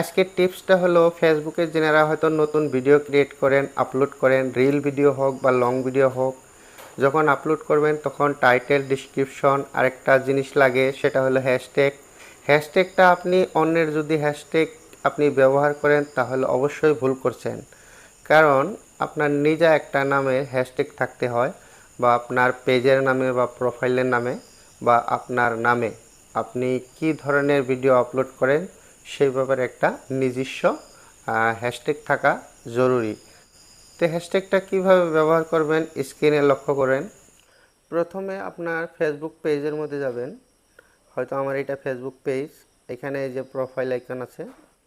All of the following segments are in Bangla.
আজকের টিপসটা হলো ফেসবুকে যেনারা হয়তো নতুন ভিডিও ক্রিয়েট করেন আপলোড করেন রিল ভিডিও হোক বা লং ভিডিও হোক, যখন আপলোড করবেন তখন টাইটেল ডিসক্রিপশন আরেকটা জিনিস লাগে, সেটা হলো হ্যাশট্যাগ হ্যাশট্যাগটা আপনি অন্যের যদি হ্যাশট্যাগ আপনি ব্যবহার করেন তাহলে অবশ্যই ভুল করছেন। কারণ আপনার নিজা একটা নামে হ্যাশট্যাগ থাকতে হয় বা আপনার পেজের নামে বা প্রোফাইলের নামে বা আপনার নামে। আপনি কি ধরনের ভিডিও আপলোড করেন সেই ব্যাপারে একটা নিজস্ব হ্যাশট্যাগ থাকা জরুরি। তো হ্যাশট্যাগটা কীভাবে ব্যবহার করবেন স্ক্রিনে লক্ষ্য করেন। প্রথমে আপনার ফেসবুক পেজের মধ্যে যাবেন। হয়তো আমার এটা ফেসবুক পেজ এখানে যে প্রোফাইল আইকন আছে।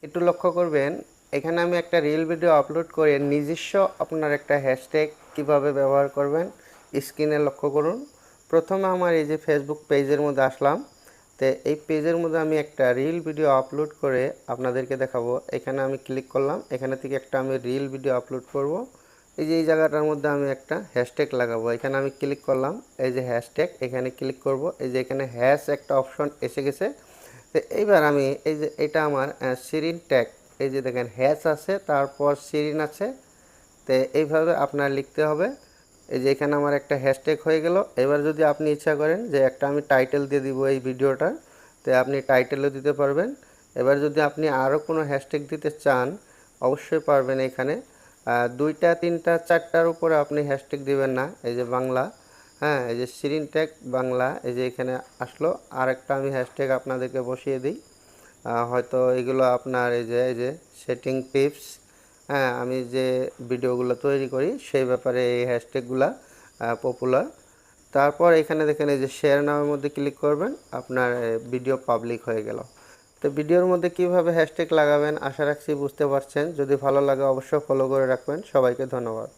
একটু লক্ষ্য করবেন, এখানে আমি একটা রিল ভিডিও আপলোড করে নিজস্ব আপনার একটা হ্যাশট্যাগ কীভাবে ব্যবহার করবেন স্ক্রিনে লক্ষ্য করুন। প্রথমে আমার এই যে ফেসবুক পেজের মধ্যে আসলাম। তো এই পেজের মধ্যে আমি একটা রিল ভিডিও আপলোড করে আপনাদেরকে দেখাবো। এখানে আমি ক্লিক করলাম, এখানে থেকে একটা আমি রিল ভিডিও আপলোড করব। এই যে এই জায়গাটার মধ্যে আমি একটা হ্যাশট্যাগ লাগাবো। এখানে আমি ক্লিক করলাম, এই যে হ্যাশট্যাগ এখানে ক্লিক করব। এই যে এখানে হ্যাশ একটা অপশন এসে গেছে। তো এইবার আমি এই যে এটা আমার সিরিন ট্যাগ এই যে দেখেন হ্যাশ আছে, তারপর সিরিন আছে। তো এইভাবে আপনার লিখতে হবে। এই যে এখানে আমার একটা হ্যাশট্যাগ হয়ে গেল। এবার যদি আপনি ইচ্ছা করেন যে একটা আমি টাইটেল দিয়ে দিব এই ভিডিওটার তো আপনি টাইটেলও দিতে পারবেন। এবার যদি আপনি আরও কোনো হ্যাশট্যাগ দিতে চান, অবশ্যই পারবেন এখানে। দুইটা, তিনটা, চারটার উপরে আপনি হ্যাশট্যাগ দিবেন না। এই যে বাংলা হ্যাঁ এই যে সিরিন ট্যাগ বাংলা, এই যে এখানে আসলো। আর একটা আমি হ্যাশট্যাগ আপনাদেরকে বসিয়ে দিই। হয়তো এগুলো আপনার এই যে এই যে সেটিং টিপস হ্যাঁ আমি যে ভিডিওগুলো তৈরি করি সেই ব্যাপারে এই হ্যাশট্যাগুলা পপুলার তারপর এখানে দেখেন এই যে শেয়ার নামের মধ্যে ক্লিক করবেন, আপনার ভিডিও পাবলিক হয়ে গেল। তো ভিডিওর মধ্যে কীভাবে হ্যাশট্যাগ লাগাবেন আশা রাখছি বুঝতে পারছেন। যদি ভালো লাগে অবশ্যই ফলো করে রাখবেন। সবাইকে ধন্যবাদ।